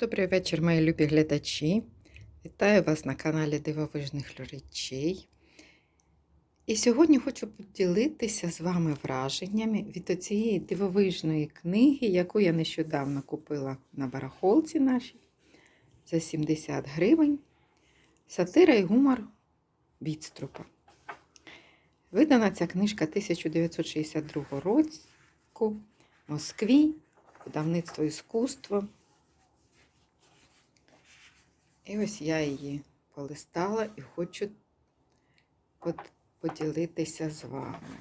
Добрий вечір, мої любі глядачі. Вітаю вас на каналі Дивовижних речей. І сьогодні хочу поділитися з вами враженнями від цієї дивовижної книги, яку я нещодавно купила на барахолці нашій за 70 гривень. Сатира і гумор Відструпа. Видана ця книжка 1962 року в Москві, видавництво іскусство. І ось я її полистала і хочу поділитися з вами.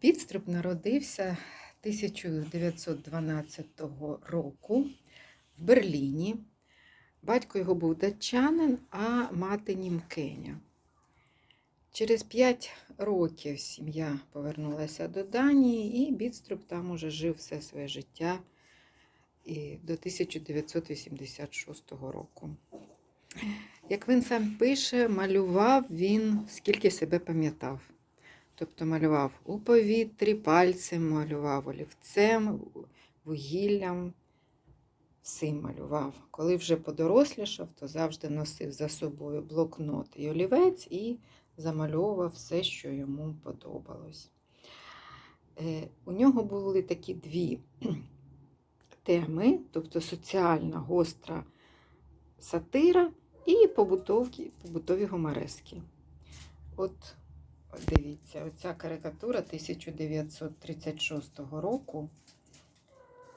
Підструб народився 1912 року в Берліні. Батько його був датчанин, а мати німкеня. Через 5 років сім'я повернулася до Данії, і Бідструб там уже жив все своє життя і до 1986 року. Як він сам пише, малював він скільки себе пам'ятав. Тобто малював у повітрі, пальцем, малював олівцем, вугіллям, всім малював. Коли вже подорослішав, то завжди носив за собою блокнот і олівець і замальовував все, що йому подобалось. Е, У нього були такі дві теми, тобто соціальна гостра сатира і побутові, побутові гуморески. От, дивіться, оця карикатура 1936 року.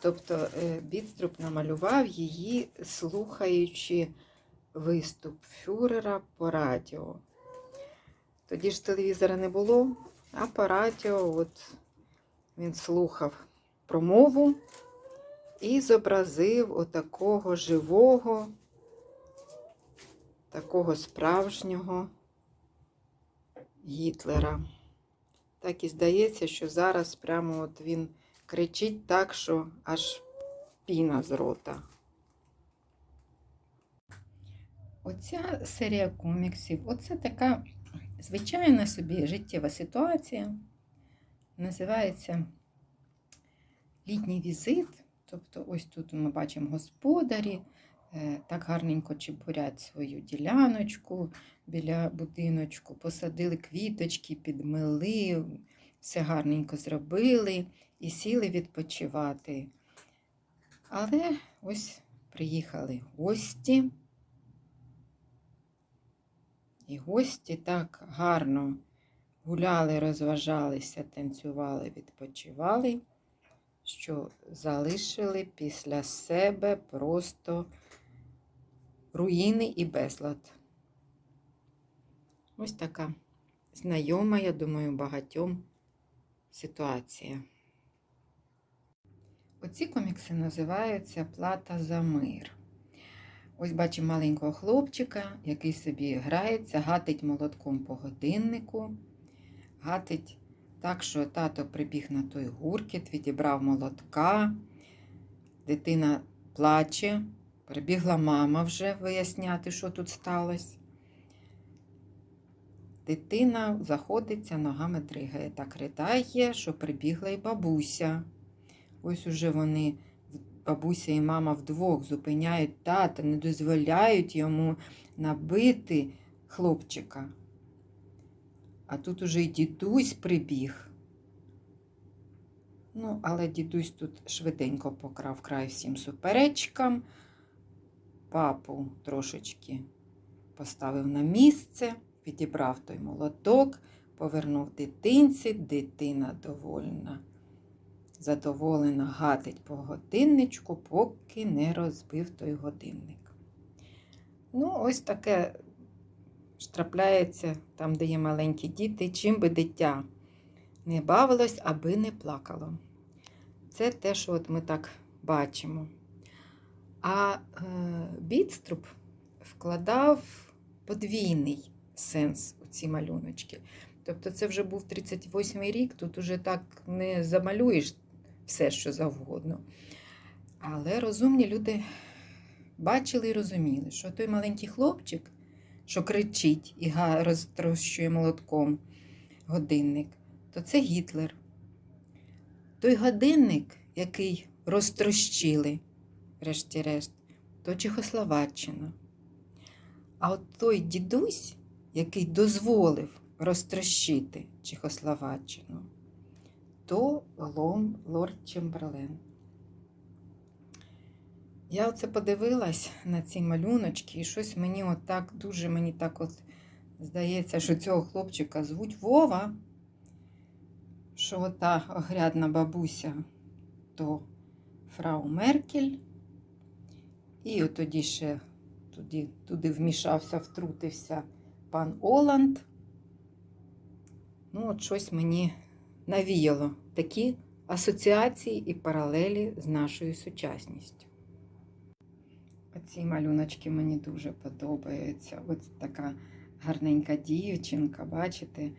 Тобто Бідструп намалював її, слухаючи виступ фюрера по радіо. Тоді ж телевізора не було, а по радіо от він слухав промову і зобразив отакого живого, такого справжнього Гітлера. Так і здається, що зараз прямо от він кричить так, що аж піна з рота. Оця серія коміксів, оце така звичайна собі життєва ситуація. Називається Літній візит. Тобто, ось тут ми бачимо господарі, е, так гарненько чепурять свою діляночку біля будиночку, посадили квіточки, підмили, все гарненько зробили і сіли відпочивати. Але ось приїхали гості. І гості так гарно гуляли, розважалися, танцювали, відпочивали що залишили після себе просто руїни і безлад. Ось така знайома, я думаю, багатьом ситуація. Оці комікси називаються Плата за мир. Ось бачимо маленького хлопчика, який собі грається, гатить молотком по годиннику, гатить так що тато прибіг на той гуркіт, відібрав молотка, дитина плаче, прибігла мама вже виясняти, що тут сталося. Дитина заходиться, ногами дригає. Так ридає, що прибігла і бабуся. Ось уже вони, бабуся і мама вдвох зупиняють тата, не дозволяють йому набити хлопчика. А тут уже й дідусь прибіг. Ну, але дідусь тут швиденько покрав край всім суперечкам. Папу трошечки поставив на місце, підібрав той молоток, повернув дитинці, дитина довольна. Задоволена гатить по годинничку, поки не розбив той годинник. Ну, ось таке трапляється там, де є маленькі діти, чим би дитя не бавилось, аби не плакало. Це те, що от ми так бачимо. А е, Бідструп вкладав подвійний сенс у ці малюночки. Тобто, це вже був 38-й рік, тут уже так не замалюєш все, що завгодно. Але розумні люди бачили і розуміли, що той маленький хлопчик що кричить і розтрощує молотком годинник, то це Гітлер. Той годинник, який розтрощили, врешті-решт, то Чехословаччина. А от той дідусь, який дозволив розтрощити Чехословаччину, то лом лорд Чемберлен. Я оце подивилась на ці малюночки, і щось мені отак дуже мені так от здається, що цього хлопчика звуть Вова, що ота огрядна бабуся то фрау Меркель. І от тоді ще туди, туди вмішався, втрутився пан Оланд. Ну, от щось мені навіяло такі асоціації і паралелі з нашою сучасністю. Оці малюночки мені дуже подобаються. Ось така гарненька дівчинка, бачите?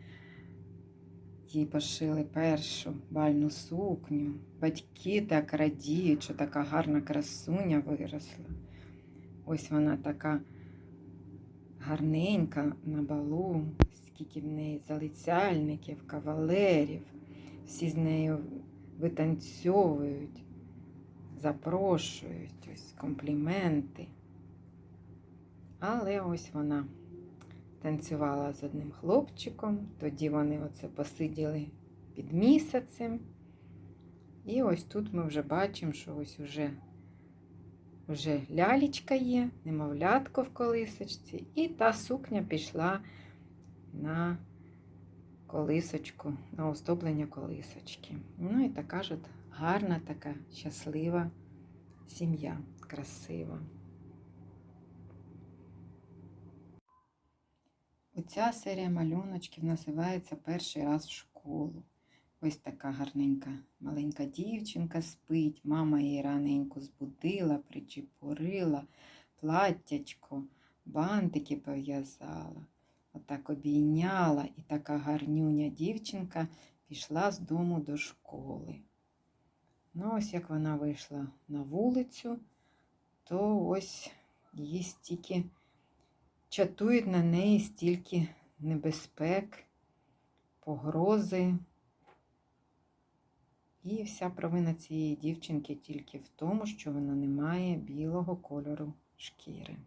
Їй пошили першу бальну сукню. Батьки так радіють, що така гарна красуня виросла. Ось вона така гарненька на балу, скільки в неї залицяльників, кавалерів. Всі з нею витанцьовують, запрошують, ось компліменти. Але ось вона танцювала з одним хлопчиком, тоді вони оце посиділи під місяцем. І ось тут ми вже бачимо, що ось уже, вже лялечка є, немовлятко в колисочці, і та сукня пішла на колисочку, на оздоблення колисочки. Ну і така ж от гарна, така щаслива сім'я, красива. Оця серія малюночків називається Перший раз в школу. Ось така гарненька маленька дівчинка спить. Мама її раненько збудила, причепурила, платтячко, бантики пов'язала, отак обійняла, і така гарнюня дівчинка пішла з дому до школи. Ну, ось як вона вийшла на вулицю, то ось її стільки чатують на неї стільки небезпек, погрози. І вся провина цієї дівчинки тільки в тому, що вона не має білого кольору шкіри.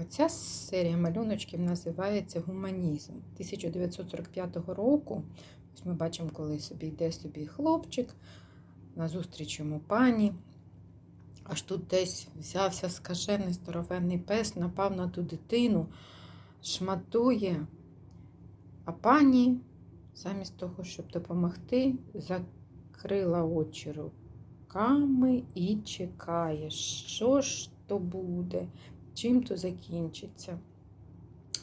Оця серія малюночків називається Гуманізм 1945 року. Ось ми бачимо, коли собі йде собі хлопчик, назустріч йому пані. Аж тут десь взявся скажений здоровенний пес, напав на ту дитину, шматує. А пані, замість того, щоб допомогти, закрила очі руками і чекає, що ж то буде, чим то закінчиться.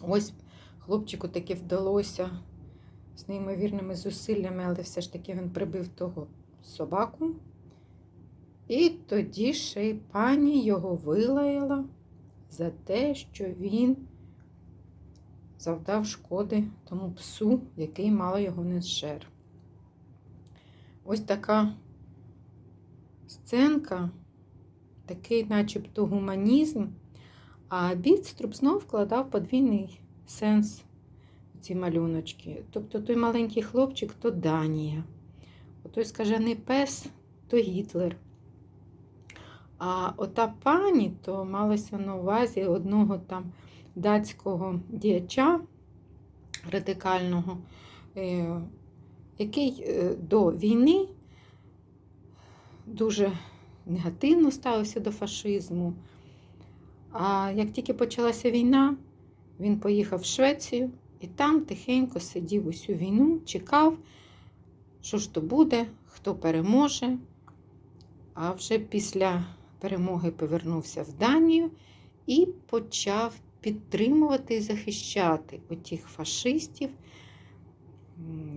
Ось хлопчику таки вдалося з неймовірними зусиллями, але все ж таки він прибив того собаку. І тоді ще й пані його вилаяла за те, що він завдав шкоди тому псу, який мало його не зжер. Ось така сценка, такий начебто гуманізм, а Бідструб знов вкладав подвійний сенс у ці малюночки. Тобто той маленький хлопчик то Данія, той скажений пес то Гітлер. А ота пані, то малося на увазі одного там датського діяча радикального, е, який е, до війни дуже негативно ставився до фашизму. А як тільки почалася війна, він поїхав в Швецію і там тихенько сидів усю війну, чекав, що ж то буде, хто переможе. А вже після перемоги повернувся в Данію і почав підтримувати і захищати отих фашистів,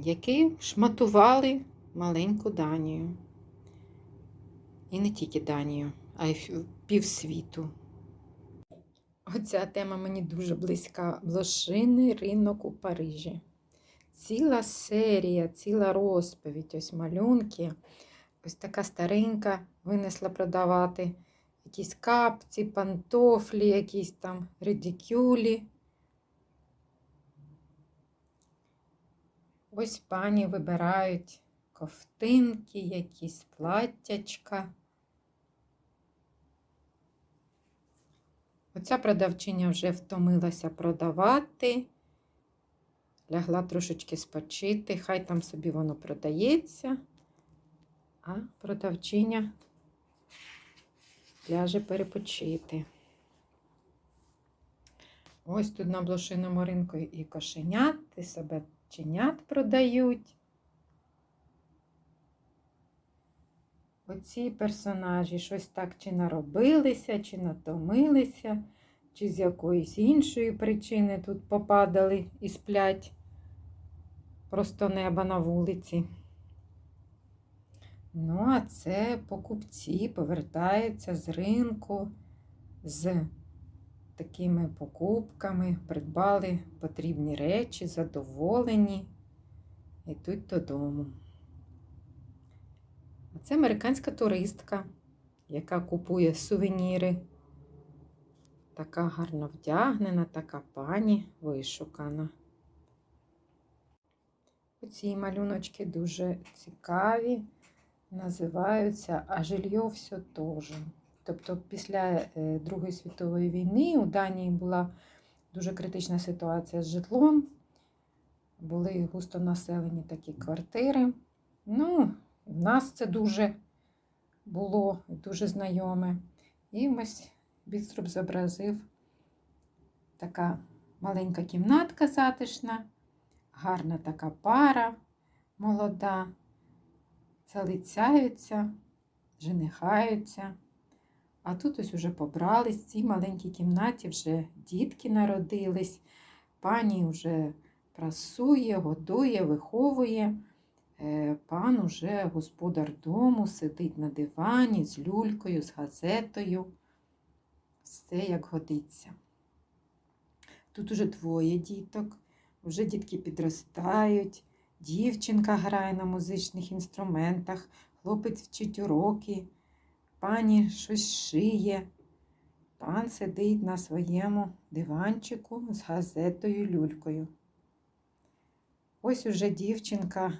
які шматували маленьку Данію. І не тільки Данію, а й півсвіту. Оця тема мені дуже близька. Блошиний ринок у Парижі. Ціла серія, ціла розповідь, ось малюнки. Ось така старенька винесла продавати якісь капці, пантофлі, якісь там редикюлі. Ось пані вибирають ковтинки, якісь платтячка. Оця продавчиня вже втомилася продавати, лягла трошечки спочити, хай там собі воно продається, а продавчиня ляже перепочити. Ось тут на блошиному ринку і кошенят, і собаченят продають. Оці персонажі щось так чи наробилися, чи натомилися, чи з якоїсь іншої причини тут попадали і сплять просто неба на вулиці. Ну, а це покупці повертаються з ринку з такими покупками, придбали потрібні речі, задоволені, йдуть додому. Це американська туристка, яка купує сувеніри. Така гарно вдягнена, така пані вишукана. Оці малюночки дуже цікаві, називаються А жилье все теж. Тобто після е, Другої світової війни у Данії була дуже критична ситуація з житлом. Були густо населені такі квартири. Ну, в нас це дуже було дуже знайоме. І ось Біструб зобразив така маленька кімнатка затишна, гарна така пара молода, залицяються, женихаються. А тут ось уже побрались, в цій маленькій кімнаті вже дітки народились, пані вже прасує, годує, виховує. Е, Пан уже господар дому сидить на дивані з люлькою, з газетою. Все як годиться. Тут уже двоє діток, вже дітки підростають, дівчинка грає на музичних інструментах, хлопець вчить уроки, пані щось шиє. Пан сидить на своєму диванчику з газетою люлькою. Ось уже дівчинка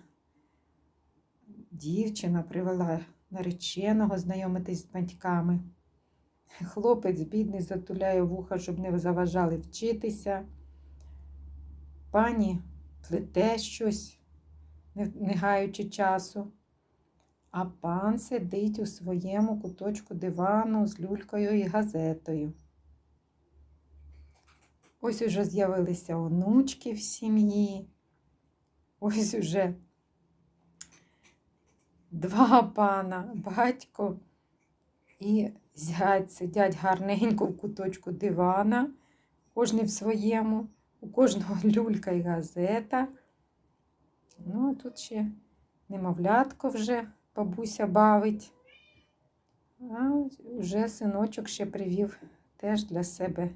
Дівчина привела нареченого знайомитись з батьками. Хлопець бідний затуляє вуха, щоб не заважали вчитися. Пані плете щось, не гаючи часу, а пан сидить у своєму куточку дивану з люлькою і газетою. Ось уже з'явилися онучки в сім'ї. Ось уже два пана, батько і зять сидять гарненько в куточку дивана, кожний в своєму, у кожного люлька і газета. Ну, а тут ще немовлятко вже бабуся бавить. А вже синочок ще привів теж для себе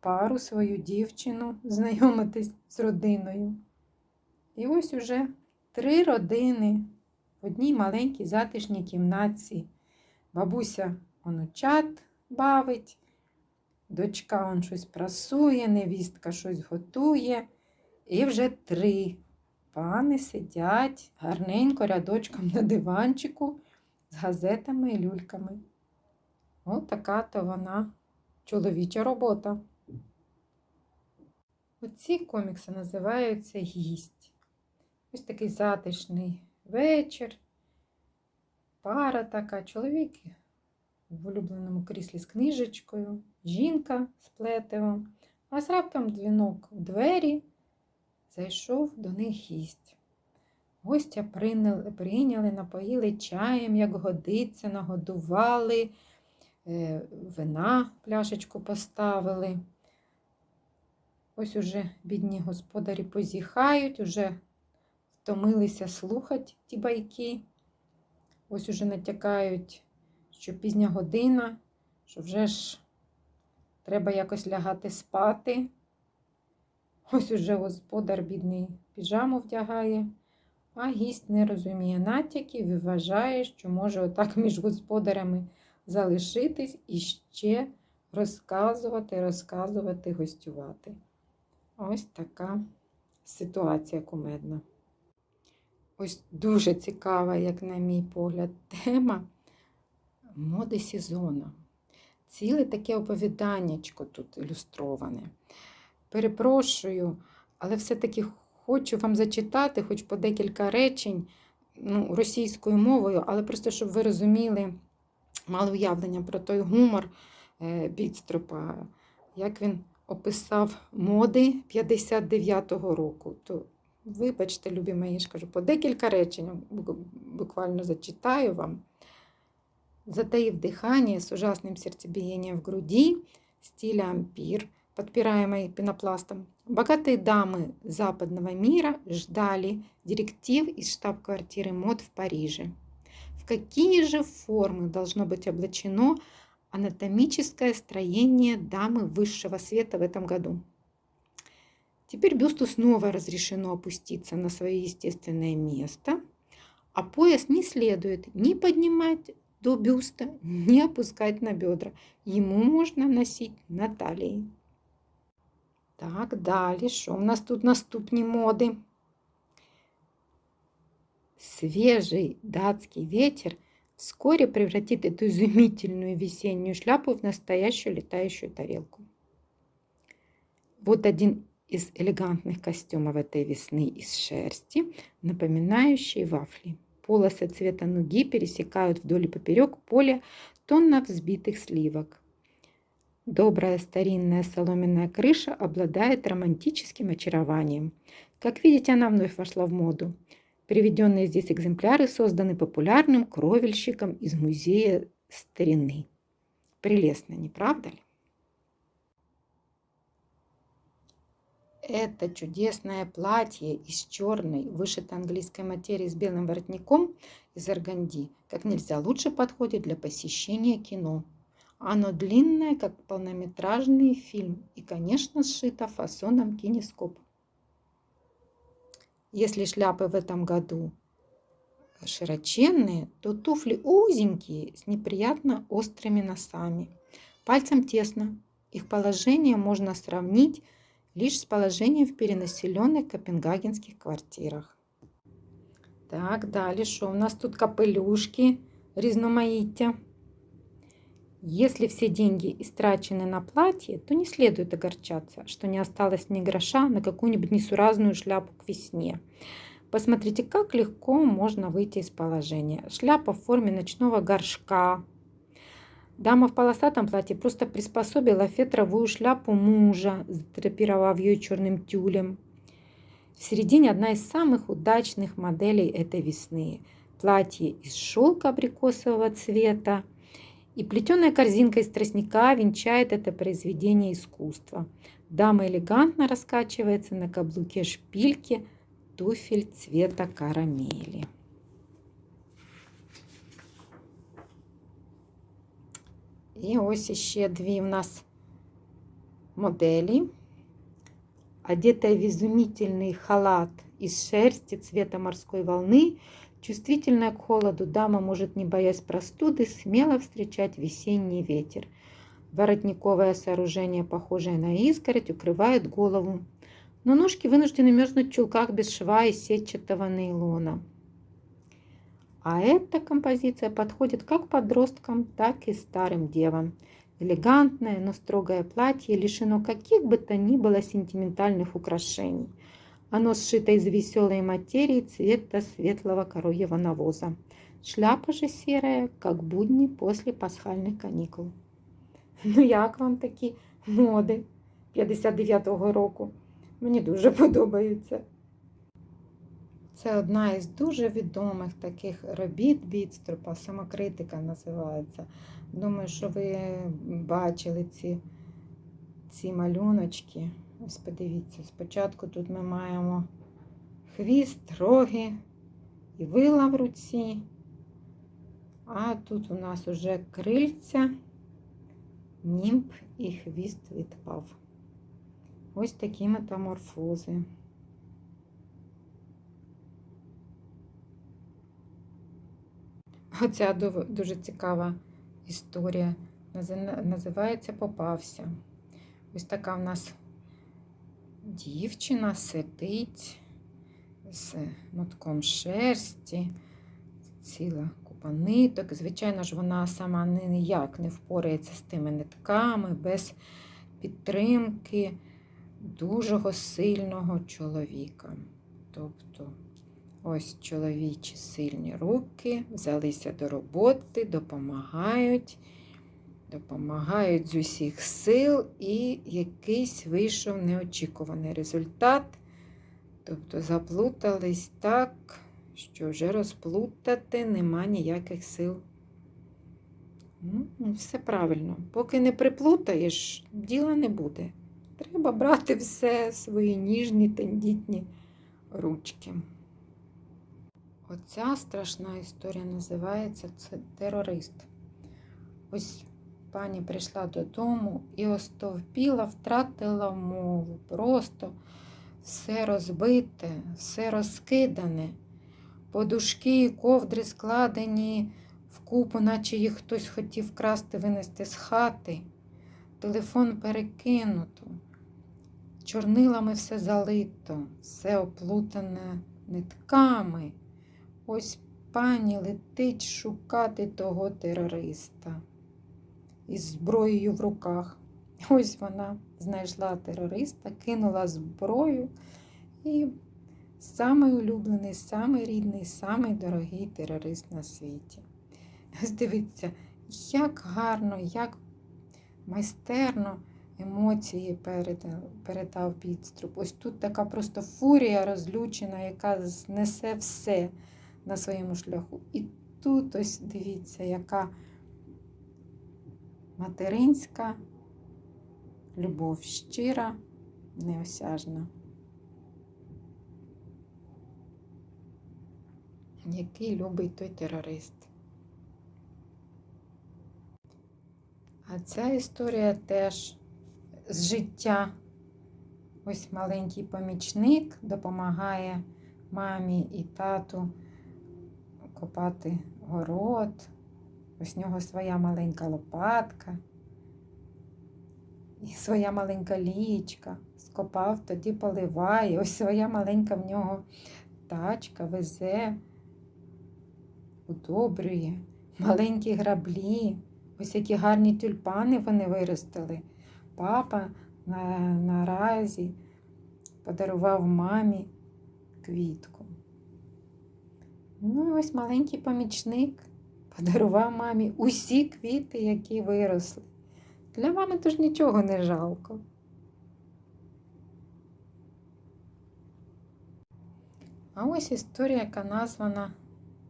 пару свою дівчину, знайомитись з родиною. І ось уже три родини в одній маленькій затишній кімнатці. Бабуся онучат бавить, дочка он щось прасує, невістка щось готує. І вже три пани сидять гарненько рядочком на диванчику з газетами і люльками. Ось така то вона чоловіча робота. Оці комікси називаються гість. Ось такий затишний вечір. Пара така, чоловік в улюбленому кріслі з книжечкою, жінка з плетивом, а з раптом дзвінок в двері зайшов до них гість. Гостя прийняли, прийняли, напоїли чаєм, як годиться, нагодували, е, вина пляшечку поставили. Ось уже бідні господарі позіхають, уже втомилися слухати ті байки. Ось уже натякають, що пізня година, що вже ж треба якось лягати спати. Ось уже господар бідний піжаму вдягає, а гість не розуміє натяків і вважає, що може отак між господарями залишитись і ще розказувати, розказувати, гостювати. Ось така ситуація кумедна. Ось дуже цікава, як на мій погляд, тема моди сезону. Ціле таке оповіданнячко тут ілюстроване. Перепрошую, але все-таки хочу вам зачитати хоч по декілька речень ну, російською мовою, але просто щоб ви розуміли, мали уявлення про той гумор е, Бідструпа, як він описав моди 59-го року. То, вибачте, любі мої, я ж кажу, по декілька речень бу- буквально зачитаю вам. Затаив дыхание с ужасным сердцебиением в груди, стиля ампир, подпираемой пенопластом, богатые дамы западного мира ждали директив из штаб-квартиры мод в Париже. В какие же формы должно быть облачено анатомическое строение дамы высшего света в этом году? Теперь бюсту снова разрешено опуститься на свое естественное место, а пояс не следует ни поднимать до бюста, не опускать на бедра. Ему можно носить на талии. Так, далі. Що у нас тут наступні моди? Свежий датский ветер вскоре превратит эту изумительную весеннюю шляпу в настоящую летающую тарелку. Вот один из элегантных костюмов этой весны из шерсти, напоминающий вафли. Полосы цвета нуги пересекают вдоль и поперек поле тонно взбитых сливок. Добрая старинная соломенная крыша обладает романтическим очарованием. Как видите, она вновь вошла в моду. Приведенные здесь экземпляры созданы популярным кровельщиком из музея старины. Прелестно, не правда ли? Это чудесное платье из черной, вышитой английской материи с белым воротником из органди как нельзя лучше подходит для посещения кино. Оно длинное, как полнометражный фильм, и, конечно, сшито фасоном кинескоп. Если шляпы в этом году широченные, то туфли узенькие, с неприятно острыми носами. Пальцем тесно. Их положение можно сравнить лишь с положением в перенаселенных копенгагенских квартирах. Так, далі що? У нас тут капелюшки різноманіття. Если все деньги истрачены на платье, то не следует огорчаться, что не осталось ни гроша на какую-нибудь несуразную шляпу к весне. Посмотрите, как легко можно выйти из положения. Шляпа в форме ночного горшка. Дама в полосатом платье просто приспособила фетровую шляпу мужа, задрапировав ее черным тюлем. В середине одна из самых удачных моделей этой весны. Платье из шелка абрикосового цвета и плетеная корзинка из тростника венчает это произведение искусства. Дама элегантно раскачивается на каблуке шпильки туфель цвета карамели. І ось ще дві у нас моделі. Одетая в изумительный халат из шерсти цвета морской волны, чувствительная к холоду, дама может, не боясь простуды, смело встречать весенний ветер. Воротниковое сооружение, похожее на изгородь, укрывает голову, но ножки вынуждены мерзнуть в чулках без шва из сетчатого нейлона. А эта композиция подходит как подросткам, так и старым девам. Элегантное, но строгое платье лишено каких бы то ни было сентиментальных украшений. Оно сшито из веселой материи цвета светлого коровьего навоза. Шляпа же серая, как будни после пасхальних канікул. Ну, як вам такі моди 59-го року? Мені дуже подобаються. Це одна із дуже відомих таких робіт Бідструпа, самокритика називається. Думаю, що ви бачили ці, ці малюночки. Ось подивіться, спочатку тут ми маємо хвіст, роги і вила в руці. А тут у нас уже крильця, німб і хвіст відпав. Ось такі метаморфози. Оця дуже цікава історія. Називається Попався. Ось така в нас дівчина сидить з мотком шерсті, ціла купа ниток. Звичайно ж, вона сама ніяк не впорається з тими нитками без підтримки дуже сильного чоловіка. Тобто, ось чоловічі сильні руки взялися до роботи, допомагають, допомагають з усіх сил, і якийсь вийшов неочікуваний результат. Тобто заплутались так, що вже розплутати нема ніяких сил. Ну, все правильно. Поки не приплутаєш, діла не буде. Треба брати все свої ніжні, тендітні ручки. Оця страшна історія називається це терорист. Ось пані прийшла додому і остовпіла, втратила мову. Просто все розбите, все розкидане. Подушки і ковдри складені вкупу, наче їх хтось хотів вкрасти, винести з хати. Телефон перекинуто, чорнилами все залито, все оплутане нитками. Ось пані летить шукати того терориста із зброєю в руках. Ось вона знайшла терориста, кинула зброю і самий улюблений, самий рідний, самий дорогий терорист на світі. Ось дивіться, як гарно, як майстерно емоції передав, підструб. Ось тут така просто фурія розлючена, яка знесе все на своєму шляху. І тут ось дивіться, яка материнська любов щира, неосяжна. Який любить той терорист. А ця історія теж з життя. Ось маленький помічник допомагає мамі і тату копати город. Ось в нього своя маленька лопатка і своя маленька лічка. Скопав, тоді поливає. Ось своя маленька в нього тачка везе, удобрює, маленькі граблі. Ось які гарні тюльпани вони виростили. Папа на, наразі подарував мамі квітку. Ну, і ось маленький помічник подарував мамі усі квіти, які виросли. Для мами тож нічого не жалко. А ось історія, яка названа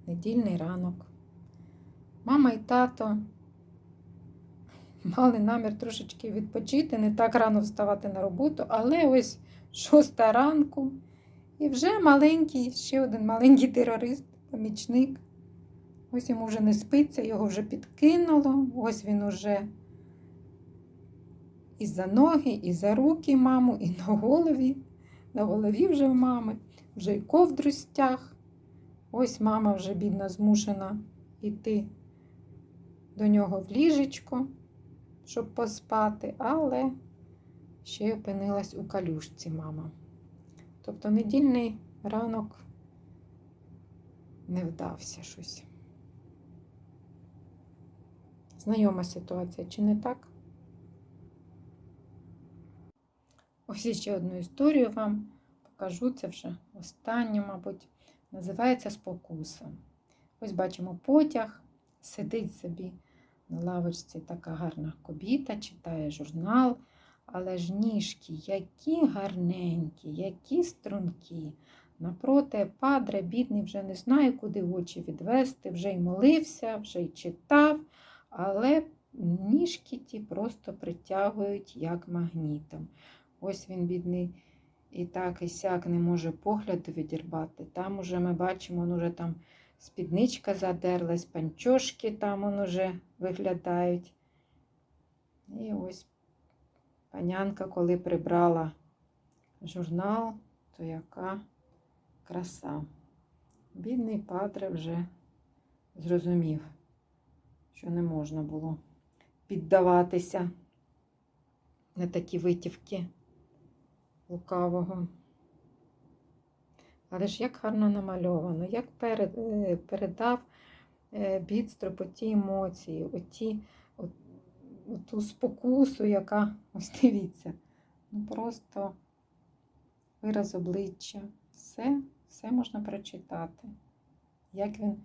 Недільний ранок. Мама і тато мали намір трошечки відпочити, не так рано вставати на роботу, але ось шоста ранку. І вже маленький, ще один маленький терорист, помічник. Ось йому вже не спиться, його вже підкинуло. Ось він уже і за ноги, і за руки маму, і на голові. На голові вже в мами, вже й ковдру стяг. Ось мама вже бідна змушена йти до нього в ліжечко, щоб поспати, але ще й опинилась у калюшці мама. Тобто недільний ранок не вдався щось. Знайома ситуація, чи не так? Ось ще одну історію вам покажу. Це вже останню, мабуть, називається спокуса. Ось бачимо потяг, сидить собі на лавочці така гарна кобіта, читає журнал, але ж ніжки які гарненькі, які стрункі. Напроти падре, бідний, вже не знає, куди очі відвести, вже й молився, вже й читав, але ніжки ті просто притягують як магнітом. Ось він, бідний, і так і сяк не може погляду відірвати. Там уже ми бачимо, он уже там спідничка задерлась, панчошки там он уже виглядають. І ось панянка, коли прибрала журнал, то яка краса. Бідний Падре вже зрозумів, що не можна було піддаватися на такі витівки лукавого. Але ж як гарно намальовано, як е, передав е, Бідстроп оті емоції, оті, от, ту спокусу, яка, ось дивіться, ну просто вираз обличчя. Все, все можна прочитати. Як він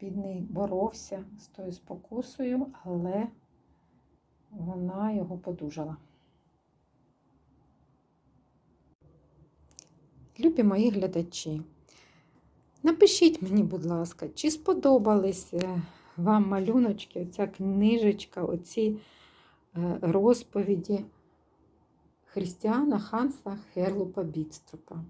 бідний боровся з тою спокусою, але вона його подужала. Любі мої глядачі, напишіть мені, будь ласка, чи сподобались вам малюночки, оця книжечка, оці е, розповіді Христіана Ханса Херлупа Бідстропа.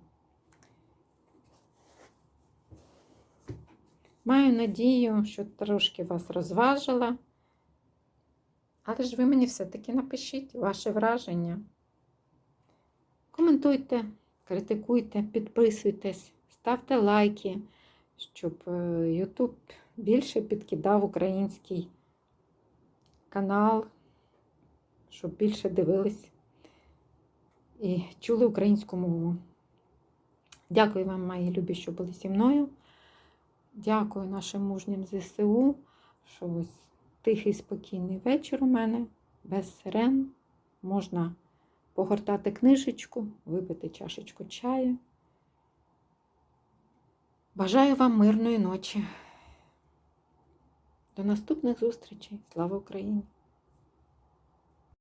Маю надію, що трошки вас розважила. Але ж ви мені все-таки напишіть ваше враження. Коментуйте, критикуйте, підписуйтесь, ставте лайки, щоб е, YouTube більше підкидав український канал, щоб більше дивились і чули українську мову. Дякую вам, мої любі, що були зі мною. Дякую нашим мужнім ЗСУ, що ось тихий, спокійний вечір у мене, без сирен. Можна погортати книжечку, випити чашечку чаю. Бажаю вам мирної ночі. До наступних зустрічей. Слава Україні!